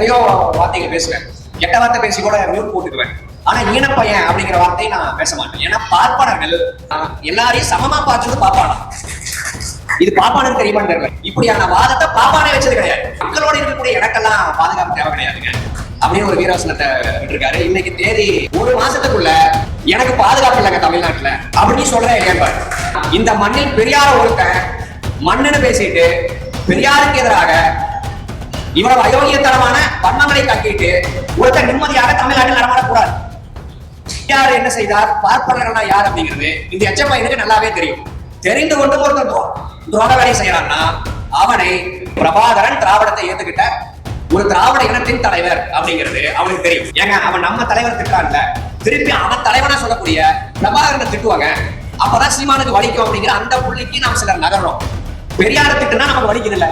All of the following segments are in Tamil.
எத்தனையோ வார்த்தைகள் பேசுவேன். கெட்ட வார்த்தை பேசி கூட மியூட் போட்டுக்குவேன். ஆனா ஈனப்பையன் அப்படிங்கிற வார்த்தையை நான் பேச மாட்டேன். ஏன்னா பார்ப்பனர்கள் எல்லாரையும் சமமா பார்த்தது பாப்பானா இது பாப்பானு தெரியுமான்னு தெரியல. இப்படியான வாதத்தை பாப்பானே வச்சது கிடையாது. மக்களோட இருக்கக்கூடிய எனக்கெல்லாம் பாதுகாப்பு தேவை கிடையாதுங்க. அப்படின்னு ஒரு வீராசனத்தை விட்டுருக்காரு. இன்னைக்கு தேதி ஒரு மாசத்துக்குள்ள எனக்கு பாதுகாப்பு இல்லைங்க தமிழ்நாட்டுல. அப்படின்னு சொல்றேன் கேட்பாரு இந்த மண்ணில் பெரியார ஒருத்தன் மண்ணுன்னு பேசிட்டு பெரியாருக்கு எதிராக இவ்வளவு அயோக்கியத்தனமான வன்மங்களை கட்டிட்டு ஒருத்தர் நிம்மதியாக தமிழ்நாட்டில் நடமாடக்கூடாது. யார் என்ன செய்தார்? பார்ப்பனர்கள்னா யார் அப்படிங்கிறது இந்த எச்ச பையனுக்கு நல்லாவே தெரியும். தெரிந்து கொண்டு ஒருத்தன் துரோக வேலை செய்யறான்னா அவனை பிரபாகரன் திராவிடத்தை ஏத்துக்கிட்ட ஒரு திராவிட இனத்தின் தலைவர் அப்படிங்கிறது அவனுக்கு தெரியும். ஏங்க அவன் நம்ம தலைவர் திட்டான்ல திருப்பி அவன் தலைவனா சொல்லக்கூடிய பிரபாகரனை திட்டுவாங்க. அப்பதான் சீமானுக்கு வலிக்கும் அப்படிங்கிற அந்த புள்ளிக்கு நாம் சிலர் நகர்றோம். பெரியார திட்டுனா நமக்கு வலிக்குது இல்ல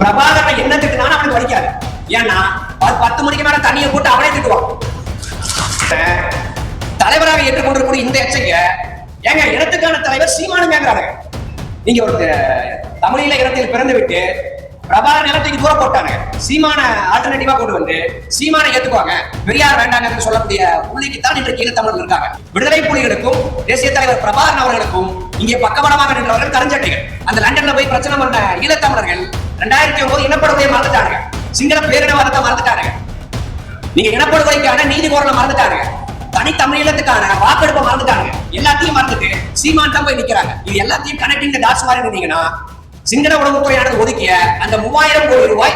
பிரபாகரனை என்ன திட்டுனாலும் அவனுக்கு வலிக்காது. ஏன்னா ப- பத்து மணிக்கு மேல தண்ணியை போட்டு அவனே திட்டுவான். தலைவராக ஏற்றுக்கொண்டிருக்கூடிய இந்த எச்சைய ஏங்க இனத்துக்கான தலைவர் சீமானுங்கிறாங்க நீங்க ஒரு தமிழீழ இனத்தில் பிறந்து விட்டு பிரபார நிலத்துக்கு தூரம் போட்டாங்க. சீமான ஆல்டர்னேட்டிவா கொண்டு வந்து சீமானை ஏத்துக்குவாங்க. பெரியார் வேண்டாங்கன்னு சொல்லக்கூடிய புள்ளிக்கு தான் இன்றைக்கு ஈழத்தமிழர்கள் இருக்காங்க. விடுதலை புலிகளுக்கும் தேசிய தலைவர் பிரபாகரன் அவர்களுக்கும் இங்கே பக்கபலமாக நின்றவர்கள் கருஞ்சட்டைகள். அந்த லண்டன்ல போய் பிரச்சனை பண்ண ஈழத்தமிழர்கள் ரெண்டாயிரத்தி ஒன்பது இனப்படுகொலையை மறந்துட்டாங்க சிங்கள பேரினவாதத்தை மறந்துட்டாங்க நீங்க இனப்படுகொலைக்கான நீதி கோரலை மறந்துட்டாங்க தனி தமிழீழத்துக்கான வாக்கெடுப்பை மறந்துட்டாங்க எல்லாத்தையும் மறந்துட்டு சீமான் தான் போய் நிக்கிறாங்க. இது எல்லாத்தையும் கனெக்டிங் த டாட்ஸ் மாதிரி இருந்தீங்கன்னா சிங்கள உணவுத்துறையானது ஒதுக்கிய அந்த மூவாயிரம் கோடி ரூபாய்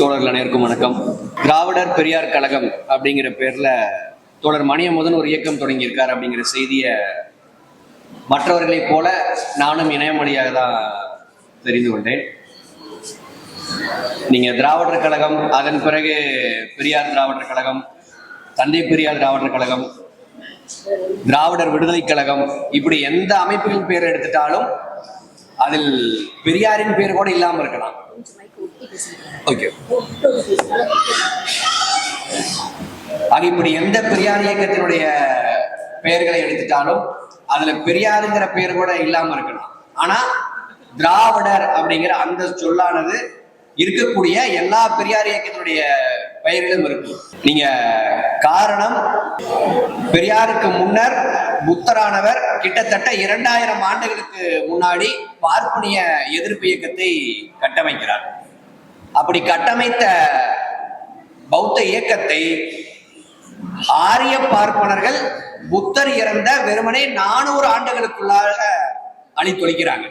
தோழர்கள் அனைவருக்கும் வணக்கம். திராவிடர் பெரியார் கழகம் அப்படிங்கிற பேர்ல தோழர் மணியமுதன் ஒரு இயக்கம் தொடங்கியிருக்கார் அப்படிங்கிற செய்தியை மற்றவர்களைப் போல நானும் இணையமொழியாக தான் தெரிந்து கொண்டேன். நீங்க திராவிடர் கழகம் அதன் பிறகு பெரியார் திராவிடர் கழகம் தந்தை பெரியார் திராவிடர் கழகம் திராவிடர் விடுதலை கழகம் இப்படி எந்த அமைப்புகளின் பேர் எடுத்துட்டாலும் அதில் பெரியாரின் பேர் கூட இல்லாம இருக்கலாம். ஓகே ஆக இப்படி எந்த பெரியார் இயக்கத்தினுடைய பெயர்களை எடுத்துட்டாலும் அதுல பெரியாருங்கிற பெயர் கூட இல்லாம இருக்கலாம். ஆனா திராவிடர் அப்படிங்கிற அந்த சொல்லானது இருக்கக்கூடிய எல்லா பெரியார் இயக்கத்தினுடைய பெயர்களும் இருக்கு. நீங்க காரணம் பெரியாருக்கு முன்னர் புத்தரானவர் கிட்டத்தட்ட இரண்டாயிரம் ஆண்டுகளுக்கு முன்னாடி பார்ப்பனிய எதிர்ப்பு இயக்கத்தை கட்டமைக்கிறார். அப்படி கட்டமைத்த பௌத்த இயக்கத்தை ஆரிய பார்ப்பனர்கள் புத்தர் இறந்த வெறுமனே நானூறு ஆண்டுகளுக்குள்ளாக அழித்தொழிக்கிறாங்க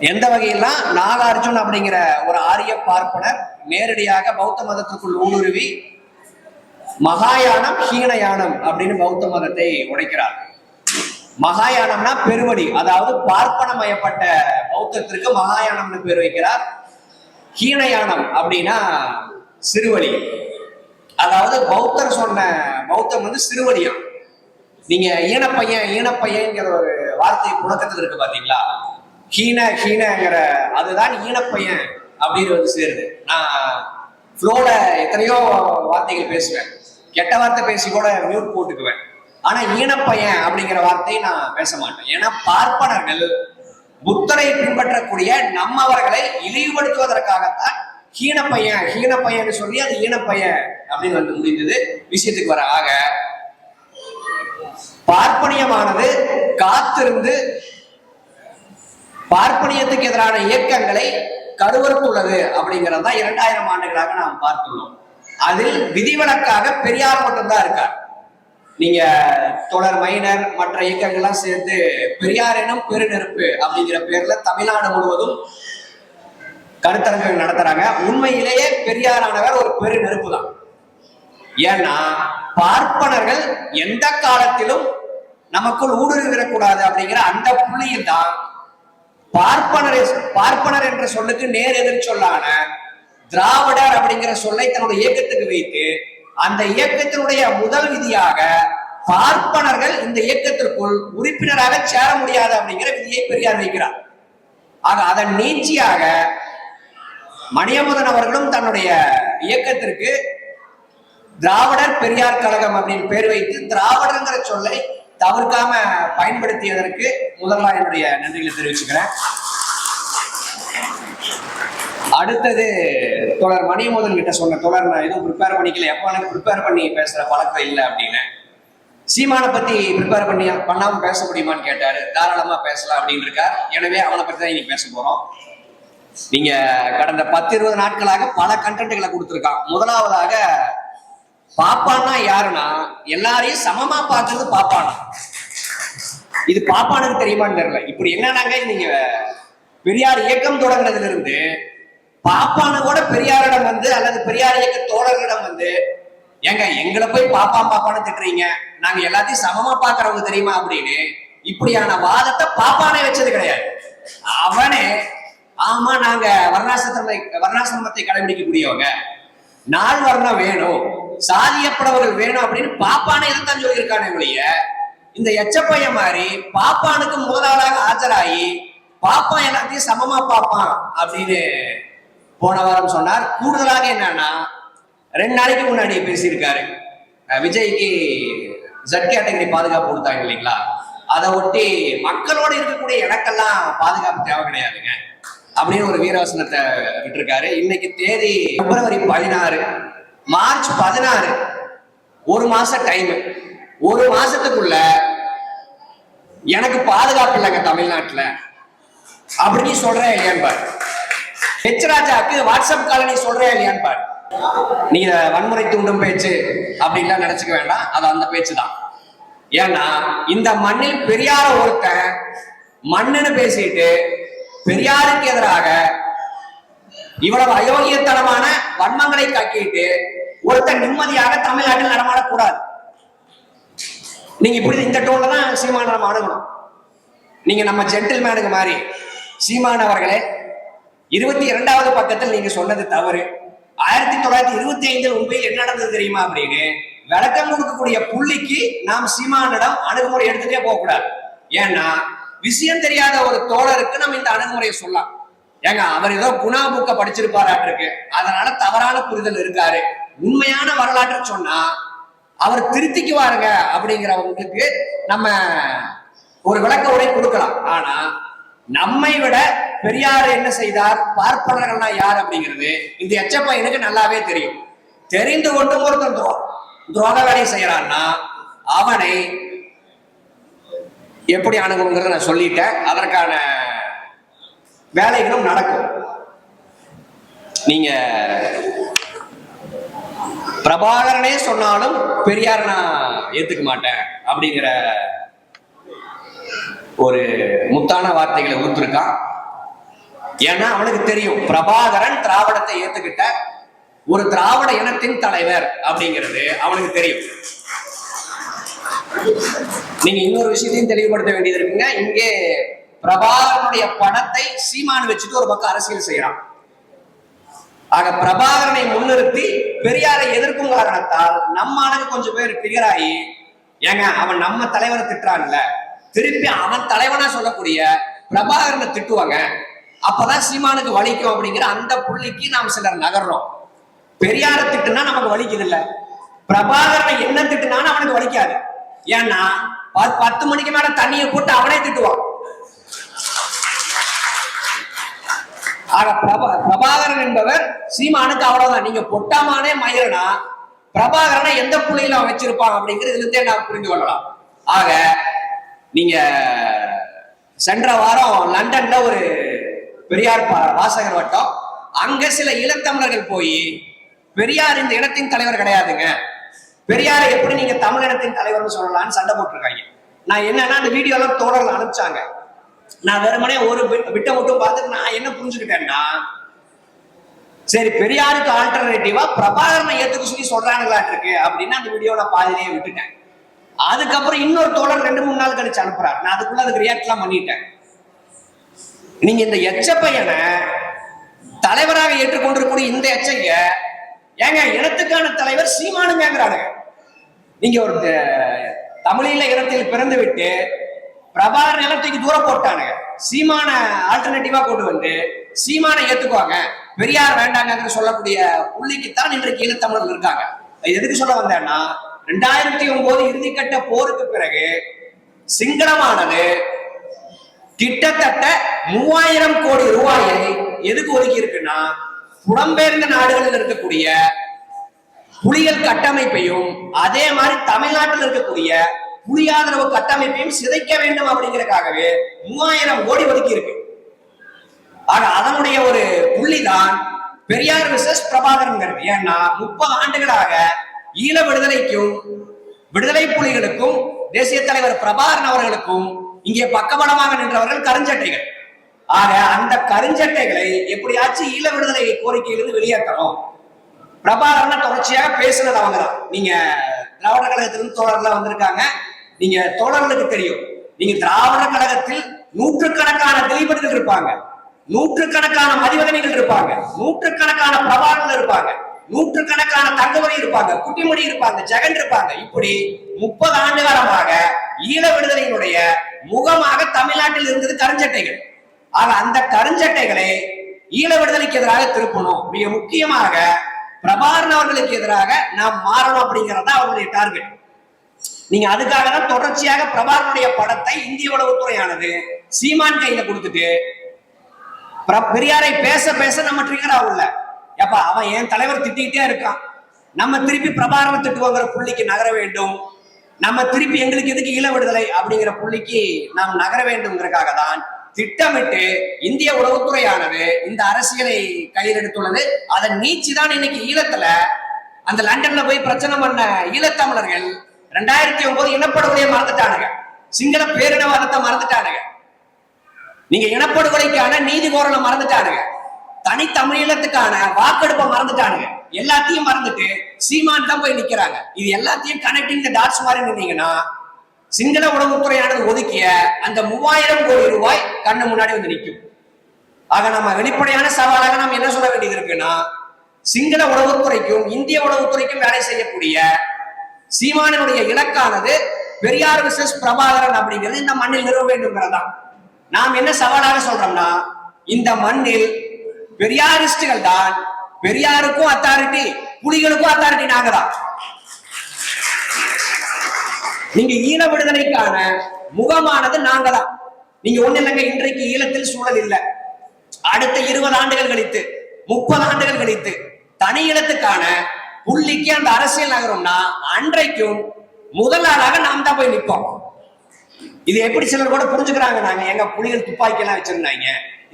எந்த வகையெல்லாம்? நாகார்ஜுன் அப்படிங்கிற ஒரு ஆரிய பார்ப்பனர் நேரடியாக பௌத்த மதத்துக்குள் ஊடுருவி மகாயானம் ஹீனயானம் அப்படின்னு பௌத்த மதத்தை உடைக்கிறார். மகாயானம்னா பெருவடி அதாவது பார்ப்பனமயப்பட்ட பௌத்தத்திற்கு மகாயானம்னு பேர் வைக்கிறார். ஹீனயானம் அப்படின்னா சிறுவழி அதாவது பௌத்தர் சொன்ன பௌத்தம் வந்து சிறுவழியம் நீங்க ஈனப்பையன் ஈனப்பையன்ங்கிற ஒரு வார்த்தை புழக்கத்தில் இருக்கு பாத்தீங்களா? ஹீன ஹீனங்கிற அதுதான் ஈனப்பையன் அப்படின்னு வந்து சேருது. நான் ஃப்ளோல எத்தனையோ வார்த்தைகள் பேசுவேன். கெட்ட வார்த்தை பேசி கூட மியூட் போட்டுக்குவேன். ஆனா ஈனப்பையன் அப்படிங்கிற வார்த்தையை நான் பேச மாட்டேன். ஏன்னா பார்ப்பனர்கள் புத்தரை பின்பற்றக்கூடிய நம்மவர்களை இழிவுபடுத்துவதற்காகத்தான் ஹீனப்பையன் ஹீனப்பையன் சொல்லி அது ஈனப்பையன் அப்படின்னு வந்து முடிந்தது. விஷயத்துக்கு வர ஆக பார்ப்பனியமானது காத்திருந்து பார்ப்பனியத்துக்கு எதிரான இயக்கங்களை கருவறுத்துள்ளது அப்படிங்கிறது தான் இரண்டாயிரம் ஆண்டுகளாக நாம் பார்த்துள்ளோம். அதில் விதிவிலக்காக பெரியார் மட்டும்தான் இருக்கார். நீங்க தொடர் மைனர் மற்ற இயக்கங்கள்லாம் சேர்ந்து பெரியார் எனும் பெருநெருப்பு அப்படிங்கிற பேர்ல தமிழ்நாடு முழுவதும் கருத்தரங்குகள் நடத்துறாங்க. உண்மையிலேயே பெரியாரானவர் ஒரு பெரு நெருப்பு தான். ஏன்னா பார்ப்பனர்கள் எந்த காலத்திலும் நமக்குள் ஊடுருவிடக்கூடாது அப்படிங்கிற அந்த புள்ளியில் தான் பார்ப்பனர் பார்ப்பனர் என்ற சொல்லுக்கு நேர் எதிர் சொல்லான திராவிடர் அப்படிங்கிற சொல்லை தன்னுடைய இயக்கத்துக்கு வைத்து அந்த இயக்கத்தினுடைய முதல் விதியாக பார்ப்பனர்கள் இந்த இயக்கத்திற்குள் உறுப்பினராக சேர முடியாது அப்படிங்கிற விதியை பெரியார் வைக்கிறார். ஆக அதன் நீட்சியாக மணியமுதன் அவர்களும் தன்னுடைய இயக்கத்திற்கு திராவிடர் பெரியார் கழகம் அப்படின்னு பேர் வைத்து திராவிடங்கிற சொல்லை தவிர்க்காம பயன்படுத்தியதற்கு முதல்ல என்னுடைய நன்றிகளை தெரிவிச்சுக்கிறேன். அடுத்தது தொடர் மணிமோதன் கிட்ட சொன்ன தொடர் நான் எதுவும் ப்ரிப்பேர் பண்ணிக்கல. எப்போ எனக்கு ப்ரிப்பேர் பண்ணி பேசுற பழக்கம் இல்லை அப்படின்னு. சீமானை பத்தி ப்ரிப்பேர் பண்ணி பண்ணாம பேச முடியுமான்னு கேட்டாரு. தாராளமா பேசலாம் அப்படின்னு இருக்கார் எனவே அவனை பத்தி தான் இன்னைக்கு பேச போறோம். நீங்க கடந்த பத்து இருபது நாட்களாக பல கண்டென்ட்களை கொடுத்துருக்கான். முதலாவதாக பாப்பான்னா யாருன்னா எல்லாரையும் சமமா பார்க்கறது பாப்பானா இது பாப்பானுக்கு தெரியுமான்னு தெரியல. இப்படி என்னன்னாங்க நீங்க பெரியார் இயக்கம் தொடங்கினதுல இருந்து பாப்பான கூட பெரியாரிடம் வந்து அல்லது பெரியார் இயக்க தோழர்களிடம் வந்து ஏங்க எங்களை போய் பாப்பா பாப்பான்னு திட்டுறீங்க. நாங்க எல்லாத்தையும் சமமா பாக்குறவங்க தெரியுமா அப்படின்னு இப்படியான வாதத்தை பாப்பானே வச்சது கிடையாது. அவனே ஆமா நாங்க வர்ணாசிரமத்தை வர்ணாசிரமத்தை கடைபிடிக்கக்கூடியவங்க நாள் வர்ணம் வேணும். சாதியப்படவர்கள் வேணும் அப்படின்னு பாப்பானே இதைத்தான் சொல்லியிருக்கானே ஒழிய இந்த எச்சப்பைய மாதிரி பாப்பானுக்கு முதலாளாக ஆஜராகி பாப்பா எல்லாத்தையும் சமமா பாப்பான் அப்படின்னு போன வாரம் சொன்னார் கூடுதலாக என்னன்னா ரெண்டு நாளைக்கு முன்னாடி பேசியிருக்காரு. விஜய்க்கு ஜட் கேட்டகரி பாதுகாப்பு கொடுத்தாங்க இல்லைங்களா? அதை ஒட்டி மக்களோட இருக்கக்கூடிய எனக்கெல்லாம் பாதுகாப்பு தேவை கிடையாதுங்க. அப்படின்னு ஒரு வீரவசனத்தை விட்டுருக்காரு. இன்னைக்கு தேதி பிப்ரவரி பதினாறு மார்ச் பதினாறு ஒரு மாசம் டைம் ஒரு மாசத்துக்குள்ள எனக்கு பாதுகாப்பு இல்லைங்க தமிழ்நாட்டில். அப்படின்னு சொல்றேன் ஏன்பா பாரு ஹெச் ராஜாக்கு வாட்ஸ்அப் கால நீ சொல்ற இல்லையான்னு பாரு. நீ வன்முறை தூண்டும் பேச்சு அப்படின்லாம் நினைச்சுக்க வேண்டாம். அது அந்த பேச்சு தான் ஏன்னா இந்த மண்ணில் பெரியார ஒருத்தன் மண்ணுன்னு பேசிட்டு பெரியாருக்கு எதிராக இவ்வளவு அயோக்கியத்தனமான வன்மங்களை கக்கிட்டு ஒருத்தன் நிம்மதியாக தமிழ்நாட்டில் நடமாடக்கூடாது. நீங்க இப்படி இந்த டோன்ல தான் சீமான நம்ம அணுகணும். நீங்க நம்ம ஜென்டில்மேனுக்கு மாதிரி சீமான் அவர்களே இருபத்தி இரண்டாவது பக்கத்தில் நீங்க சொன்னது தவறு. ஆயிரத்தி தொள்ளாயிரத்தி இருபத்தி ஐந்தில் உண்மையில் என்ன நடந்தது தெரியுமா அப்படின்னு? விளக்கம் கொடுக்கக்கூடிய புள்ளிக்கு நாம் சீமானிடம் அணுகுமுறை எடுத்துட்டே போக கூடாது ஏன்னா விஷயம் தெரியாத ஒரு தோழருக்கு நம்ம இந்த அணுகுமுறையை சொல்லலாம். ஏங்க அவர் ஏதோ குணா புக்க படிச்சிருப்பாராட்டிருக்கு. அதனால தவறான புரிதல் இருக்காரு. உண்மையான வரலாற்று சொன்னா அவர் திருத்திக்குவாருங்க அப்படிங்கிறவங்களுக்கு நம்ம ஒரு விளக்க உரை கொடுக்கலாம். ஆனா நம்மை விட பெரியார் என்ன செய்தார்? பார்ப்பனர்கள்னா யார் அப்படிங்கிறது இந்த எச்ச எனக்கு நல்லாவே தெரியும். தெரிந்து கொண்டும் ஒருத்தன் துரோ துரோக வேலையை செய்யறான்னா அவனை எப்படி அணுகணுங்கிறத நான் சொல்லிட்டேன். அதற்கான வேலைகளும் நடக்கும். நீங்க பிரபாகரனே சொன்னாலும் பெரியார் நான் ஏத்துக்க மாட்டேன் அப்படிங்கிற ஒரு முத்தான வார்த்தைகளை ஊத்துருக்கான் ஏன்னா அவனுக்கு தெரியும் பிரபாகரன் திராவிடத்தை ஏத்துக்கிட்ட ஒரு திராவிட இனத்தின் தலைவர் அப்படிங்கிறது அவனுக்கு தெரியும். நீங்க இன்னொரு விஷயத்தையும் தெளிவுபடுத்த வேண்டியது இருக்குங்க. இங்கே பிரபாகரனுடைய படத்தை சீமான் வச்சுட்டு ஒரு பக்கம் அரசியல் செய்யறான். ஆக பிரபாகரனை முன்னிறுத்தி பெரியாரை எதிர்க்கும் காரணத்தால் நம்ம ஆளுக்கு கொஞ்சம் பேர் பிகராகி ஏங்க அவன் நம்ம தலைவரை திட்டுறான்ல. திருப்பி அவன் தலைவனா சொல்லக்கூடிய பிரபாகரனை திட்டுவாங்க. அப்பதான் சீமானுக்கு வலிக்கும் அப்படிங்கிற அந்த புள்ளிக்கு நாம் சிலர் நகர்றோம். பெரியார திட்டுனா நமக்கு வலிக்குது இல்ல பிரபாகரனை என்ன திட்டுனாலும் அவனுக்கு வலிக்காது. ஏன்னா பத்து மணிக்கு மேல தண்ணியை போட்டு அவனே திட்டுவான். ஆக பிரபா பிரபாகரன் என்பவர் சீமானுக்கு அவ்வளவுதான். நீங்க பொட்டாமானே மயிரனா பிரபாகரனை எந்த புள்ளியில அவன் வச்சிருப்பான் அப்படிங்கிறது இருந்தே நான் புரிந்து கொள்ளலாம். ஆக நீங்க சென்ற வாரம் லண்டன்ல ஒரு பெரியார் பா- வாசகர் வட்டம். அங்க சில இளத்தமிழர்கள் போய் பெரியார் இந்த இடத்தின் தலைவர் கிடையாதுங்க. பெரியாரை எப்படி நீங்க தமிழினத்தின் தலைவர்னு சொல்லலாம்னு சண்டை போட்டிருக்காங்க. நான் என்னன்னா அந்த வீடியோ எல்லாம் தோழர்கள் அனுப்பிச்சாங்க. நான் வெறுமனே ஒரு விட்ட மட்டும் பார்த்துட்டு நான் என்ன புரிஞ்சுக்கிட்டேன்னா சரி பெரியாருக்கு ஆல்டர்னேட்டிவா பிரபாகரனை ஏத்துக்க சொல்லி சொல்றாங்களாட்டு இருக்கு அப்படின்னு அந்த வீடியோ நான் பாதிலேயே விட்டுட்டேன். அதுக்கப்புறம் இன்னொரு தோழர் ரெண்டு மூணு நாள் கழிச்சு அனுப்புறாரு. நான் அதுக்குள்ள அதுக்கு ரியாக்ட் எல்லாம் பண்ணிட்டேன். நீங்க இந்த எச்ச பையனை தலைவராக ஏற்றுக்கொண்டிருக்கக்கூடிய இந்த எச்சைய ஏங்க இனத்துக்கான தலைவர் சீமானுங்கிறாங்க நீங்க ஒரு தமிழீழ இனத்தில் பிறந்து விட்டு பிரபாகரன் நிலத்துக்கு தூரம் போட்டானுங்க. சீமான ஆல்டர்னேட்டிவா கொண்டு வந்து சீமானை ஏத்துக்குவாங்க. பெரியார் வேண்டாங்கன்னு சொல்லக்கூடிய புள்ளிக்குத்தான் இன்றைக்கு ஈழத்தமிழர்கள் இருக்காங்க. எதுக்கு சொல்ல வந்தேன்னா ரெண்டாயிரத்தி ஒன்பது இறுதிக்கட்ட போருக்கு பிறகு சிங்களமானது கிட்டத்தட்ட மூவாயிரம் கோடி ரூபாயை எதுக்கு ஒதுக்கி இருக்குன்னா புலம்பெயர்ந்த நாடுகளில் இருக்கக்கூடிய புலிகள் கட்டமைப்பையும் அதே மாதிரி தமிழ்நாட்டில் இருக்கக்கூடிய புலியாதரவு கட்டமைப்பையும் சிதைக்க வேண்டும் அப்படிங்கிறதுக்காகவே மூவாயிரம் கோடி ஒதுக்கி இருக்கு ஆக அதனுடைய ஒரு புள்ளிதான் பெரியார் விசஸ் பிரபாகரன் ஏன்னா முப்பது ஆண்டுகளாக ஈழ விடுதலைக்கும் விடுதலை புலிகளுக்கும் தேசிய தலைவர் பிரபாகரன் அவர்களுக்கும் இங்கே பக்கபலமாக நின்றவர்கள் கருஞ்சட்டைகள். ஆக அந்த கருஞ்சட்டைகளை எப்படியாச்சும் ஈழ விடுதலை கோரிக்கையிலிருந்து வெளியேற்றணும்? பிரபாகரன் தொடர்ச்சியாக பேசுனது அவங்க தான். நீங்க திராவிட கழகத்திலிருந்து தோழர்கள் வந்திருக்காங்க. நீங்க தோழர்களுக்கு தெரியும். நீங்க திராவிட கழகத்தில் நூற்றுக்கணக்கான திலீபர்கள் இருப்பாங்க. நூற்றுக்கணக்கான மதிவதனைகள் இருப்பாங்க. நூற்றுக்கணக்கான பிரபாகர்கள் இருப்பாங்க. நூற்றுக்கணக்கான தங்கமணி இருப்பாங்க குட்டிமணி இருப்பாங்க ஜெகன் இருப்பாங்க. இப்படி முப்பது ஆண்டு காலமாக ஈழ விடுதலையினுடைய முகமாக தமிழ்நாட்டில் இருந்தது கருஞ்சட்டைகள். ஆக அந்த கருஞ்சட்டைகளை ஈழ விடுதலைக்கு எதிராக திருப்பணும். மிக முக்கியமாக பிரபாரன் அவர்களுக்கு எதிராக நாம் மாறணும் அப்படிங்கிறது தான் அவருடைய டார்கெட். நீங்க அதுக்காக தான் தொடர்ச்சியாக பிரபாரனுடைய படத்தை இந்திய உளவுத்துறையானது சீமான் கையில கொடுத்துட்டு பிர- பெரியாரை பேச பேச நம்ம ட்ரிகர் ஆகல. ஏப்பா அவன் என் தலைவர் திட்டிக்கிட்டே இருக்கான். நம்ம திருப்பி பிரபாரம் திட்டுவோங்கிற புள்ளிக்கு நகர வேண்டும். நம்ம திருப்பி எங்களுக்கு எதுக்கு ஈழ விடுதலை அப்படிங்கிற புள்ளிக்கு நாம் நகர வேண்டும்ங்கிறதுக்காக தான் திட்டமிட்டு இந்திய உளவுத்துறையானது இந்த அரசியலை கையில் எடுத்துள்ளது. அதன் நீச்சி தான் இன்னைக்கு ஈழத்துல அந்த லண்டன்ல போய் பிரச்சனை பண்ண ஈழத்தமிழர்கள் ரெண்டாயிரத்தி ஒன்பது இனப்படுகொலையை மறந்துட்டானுங்க. சிங்கள பேரினவாதத்தை மறந்துட்டானுங்க. நீங்க இனப்படுகொலைக்கான நீதி கோரலை மறந்துட்டானுங்க. தனித்தமிழீழத்துக்கான வாக்கெடுப்பை மறந்துட்டானுங்க. எல்லாத்தையும் மறந்துட்டு சீமான் தான் போய் நிக்கிறாங்க. இது எல்லாத்தையும் கனெக்டிங் த டாட்ஸ் மாதிரி நின்னீங்கன்னா சிங்கள உணவுத்துறையானது ஒதுக்கிய அந்த மூவாயிரம் கோடி ரூபாய் கண்ணு முன்னாடி வந்து நிற்கும். ஆக நம்ம வெளிப்படையான சவாலாக நாம் என்ன சொல்ல வேண்டியது இருக்குன்னா சிங்கள உணவுத்துறைக்கும் இந்திய உணவுத்துறைக்கும் வேலை செய்யக்கூடிய சீமானனுடைய இலக்கானது பெரியார் விசஸ் பிரபாகரன் அப்படிங்கிறது இந்த மண்ணில் நிறுவ வேண்டும்ங்கிறதான் நாம் என்ன சவாலாக சொல்றோம்னா இந்த மண்ணில் பெரியாரிஸ்டுகள் தான். பெரியாருக்கும் அத்தாரிட்டி புலிகளுக்கும் அத்தாரிட்டி நாங்க தான் நீங்க ஈழ விடுதலைக்கான முகமானது நாங்க தான் நீங்க ஒண்ணு இல்லைங்க இன்றைக்கு ஈழத்தில் சூழல் இல்லை. அடுத்த இருபது ஆண்டுகள் கழித்து முப்பது ஆண்டுகள் கழித்து தனி ஈழத்துக்கான புள்ளிக்கு அந்த அரசியல் நகரம்னா அன்றைக்கும் முதலாளாக நாம் தான் போய் நிற்போம். இது எப்படி சிலர் கூட புரிஞ்சுக்கிறாங்க நாங்க எங்க புலிகள் துப்பாக்கி எல்லாம் வச்சிருந்தாங்க?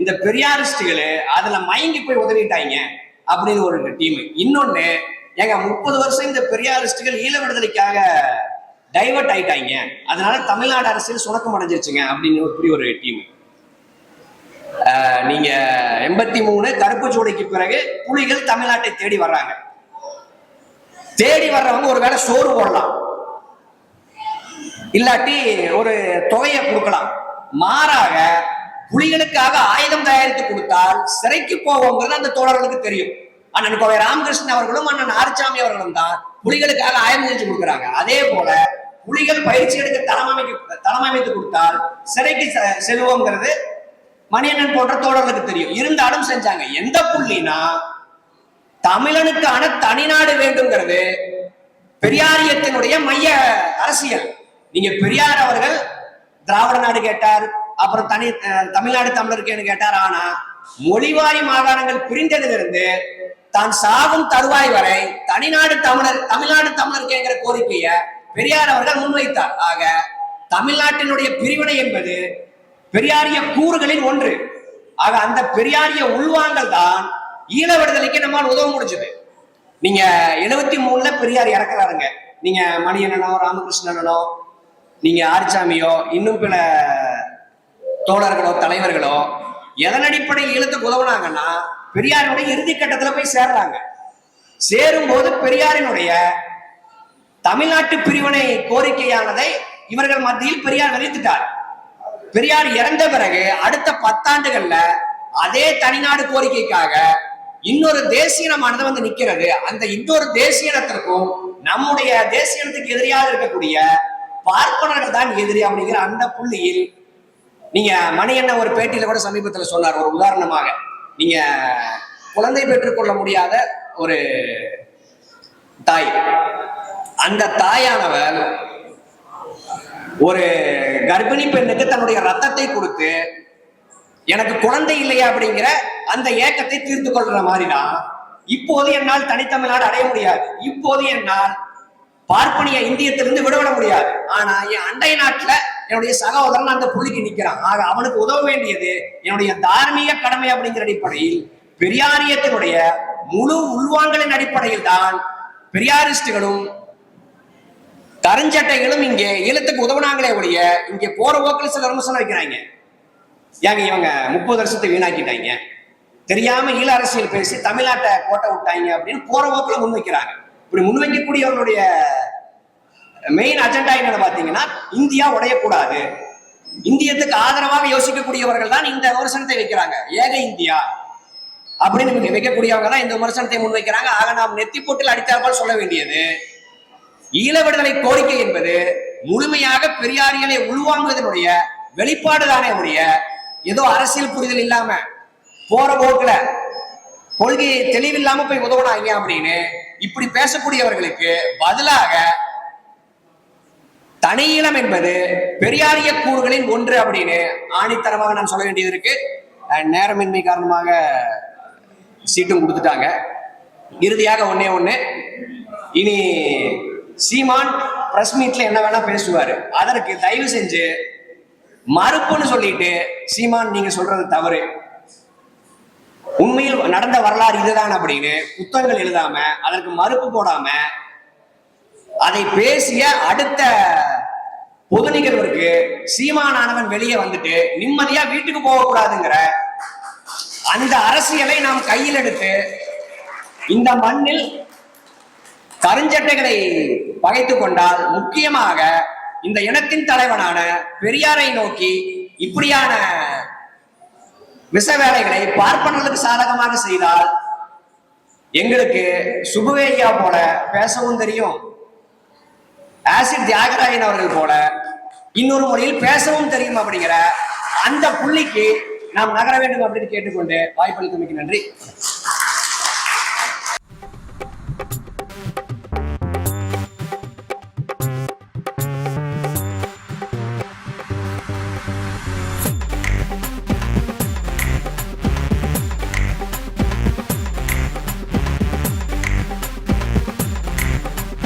இந்த பெரியாரிஸ்டுகளே அதுல மயங்கி போய் உதவிட்டாங்க அப்படின்னு ஒரு டீம். இன்னொன்னு எங்க முப்பது வருஷம் இந்த பெரியாரிஸ்டுகள் ஈழ விடுதலைக்காக டைவர்ட் ஆயிட்டாங்க அதனால தமிழ்நாடு அரசியல் சுணக்கம் அடைஞ்சிருச்சுங்க அப்படின்னு இப்படி ஒரு டீம். நீங்க எண்பத்தி மூணு கருப்பு சூடைக்கு பிறகு புலிகள் தமிழ்நாட்டை தேடி வர்றாங்க. தேடி வர்றவங்க ஒருவேளை சோறு போடலாம். இல்லாட்டி ஒரு தொகையை கொடுக்கலாம். மாறாக புலிகளுக்காக ஆயுதம் தயாரித்து கொடுத்தால் சிறைக்கு போவோங்கிறது அந்த தோழர்களுக்கு தெரியும். அண்ணன் கோவை ராமகிருஷ்ணன் அவர்களும் அண்ணன் ஆறுசாமி அவர்களும் தான் புலிகளுக்காக ஆயுதம் செஞ்சு கொடுக்குறாங்க. அதே போல புலிகள் பயிற்சி எடுக்க தலைமைக்கு தளமமைத்து கொடுத்தால் சிறைக்கு செ- செல்வோங்கிறது மணியண்ணன் போன்ற தோழர்களுக்கு தெரியும். இருந்தாலும் செஞ்சாங்க. எந்த புள்ளினா தமிழனுக்கான தனிநாடு வேண்டும்ங்கிறது பெரியாரியத்தினுடைய மைய அரசியல். நீங்க பெரியார் அவர்கள் திராவிட நாடு கேட்டார் அப்புறம் தனி அஹ், தமிழ்நாடு தமிழருக்கேன்னு கேட்டார். ஆனா மொழிவாரி மாகாணங்கள் பிரிந்ததிலிருந்து தான் சாகும் தருவாய் வரை தனிநாடு தமிழர் தமிழ்நாடு தமிழருக்கேங்கிற கோரிக்கைய பெரியார் அவர்கள் முன்வைத்தார். ஆக தமிழ்நாட்டினுடைய பிரிவினை என்பது பெரியாரிய கூறுகளில் ஒன்று. ஆக அந்த பெரியாரிய உள்வாங்கல் தான் ஈழ விடுதலைக்கு நம்மால் உதவ முடிஞ்சது. நீங்க எழுபத்தி மூணுல பெரியார் இறக்குறாருங்க. நீங்க மணியண்ணனோ ராமகிருஷ்ணனோ நீங்க ஆரிச்சாமியோ இன்னும் பிற தோழர்களோ தலைவர்களோ எதன் அடிப்படையில் ஈழத்துக்கு உதவுனாங்கன்னா பெரியாரினுடைய இறுதி கட்டத்துல போய் சேர்றாங்க. சேரும்போது பெரியாரினுடைய தமிழ்நாட்டு பிரிவினை கோரிக்கையானதை இவர்கள் மத்தியில் பெரியார் விதைத்துட்டார் பெரியார் இறந்த பிறகு அடுத்த பத்தாண்டுகள்ல அதே தனிநாடு கோரிக்கைக்காக இன்னொரு தேசியனமானது வந்து நிக்கிறது. அந்த இன்னொரு தேசியனத்திற்கும் நம்முடைய தேசியனத்துக்கு எதிரியாக இருக்கக்கூடிய பார்ப்பனர்கள் தான் எதிரி அப்படிங்கிற அந்த புள்ளியில் நீங்க மணியண்ண ஒரு பேட்டியில கூட சமீபத்துல சொன்னார் ஒரு உதாரணமாக. நீங்க குழந்தை பெற்றுக்கொள்ள முடியாத ஒரு தாய். அந்த தாயானவர் ஒரு கர்ப்பிணி பெண்ணுக்கு தன்னுடைய ரத்தத்தை கொடுத்து எனக்கு குழந்தை இல்லையா? அப்படிங்கிற அந்த ஏக்கத்தை தீர்த்து கொள்ற மாதிரி தான் இப்போது என்னால் தனித்தமிழ்நாடு அடைய முடியாது. இப்போது என்னால் பார்ப்பனிய இந்தியத்திலிருந்து விடுபட முடியாது. ஆனா என் அண்டை நாட்டுல என்னுடைய சகோதரன் அந்த புள்ளிக்கு நிற்கிறான் ஆக அவனுக்கு உதவ வேண்டியது என்னுடைய தார்மீக கடமை அப்படிங்கிற அடிப்படையில் பெரியாரியத்தினுடைய முழு உள்வாங்களின் அடிப்படையில் தான் பெரியாரிஸ்டுகளும் கருஞ்சட்டைகளும் இங்கே ஈழத்துக்கு உதவுனாங்களே ஒழிய இங்கே போற போக்கில் சில விமர்சனம் வைக்கிறாங்க ஏங்க இவங்க முப்பது வருஷத்தை வீணாக்கிட்டாங்க. தெரியாம ஈழ அரசியல் பேசி தமிழ்நாட்டை கோட்டை விட்டாங்க அப்படின்னு போற முன் முன்வைக்கிறாங்க. இப்படி முன்வைக்கக்கூடியவர்களுடைய மெயின் அஜெண்டா என்னன்னு பாத்தீங்கன்னா இந்தியா உடையக்கூடாது. இந்தியத்துக்கு ஆதரவாக யோசிக்கக்கூடியவர்கள் தான் இந்த விமர்சனத்தை வைக்கிறாங்க. ஏக இந்தியா அப்படின்னு வைக்கக்கூடியவங்க தான் இந்த விமர்சனத்தை முன்வைக்கிறாங்க. ஆக நாம் நெத்தி போட்டில் அடித்தாற்போல் சொல்ல வேண்டியது. ஈழ விடுதலை கோரிக்கை என்பது முழுமையாக பெரியாரிகளை உள்வாங்குவதனுடைய வெளிப்பாடு தானே உடைய ஏதோ அரசியல் புரிதல் இல்லாம போற போக்குல கொள்கையை தெளிவில்லாம போய் உதவுனாங்க அப்படின்னு இப்படி பேசக்கூடியவர்களுக்கு பதிலாக அணியிலம் என்பது பெரியாரிய கூறுகளின் ஒன்று அப்படின்னு ஆணித்தரமாக நான் சொல்ல வேண்டியது இருக்கு. நேரமின்மை காரணமாக சீட்டும் கொடுத்துட்டாங்க. இறுதியாக ஒன்னே ஒண்ணு. இனி சீமான் பிரஸ் மீட்ல என்ன வேணா பேசுவாரு. அதற்கு தயவு செஞ்சு மறுப்புன்னு சொல்லிட்டு சீமான் நீங்க சொல்றது தவறு. உண்மையில் நடந்த வரலாறு இதுதான் அப்படின்னு புத்தகங்கள் எழுதாம அதற்கு மறுப்பு போடாம அதை பேசிய அடுத்த பொது நிகழ்விற்கு சீமானானவன் வெளியே வந்துட்டு நிம்மதியா வீட்டுக்கு போகக்கூடாதுங்கிற அந்த அரசியலை நாம் கையில் எடுத்து இந்த மண்ணில் கருஞ்சட்டைகளை பகைத்து கொண்டால் முக்கியமாக இந்த இனத்தின் தலைவனான பெரியாரை நோக்கி இப்படியான விஷ வேலைகளை பார்ப்பனர்களுக்கு சாதகமாக செய்தால் எங்களுக்கு சுபவேயா போல பேசவும் தெரியும். ஆசிட் தியாகராயன் அவர்கள் போல இன்னொரு முறையில் பேசவும் தெரியும் அப்படிங்கிற அந்த புள்ளிக்கு நாம் நகர வேண்டும் அப்படின்னு கேட்டுக்கொண்டு வாய்ப்பளித்தமைக்கு நன்றி.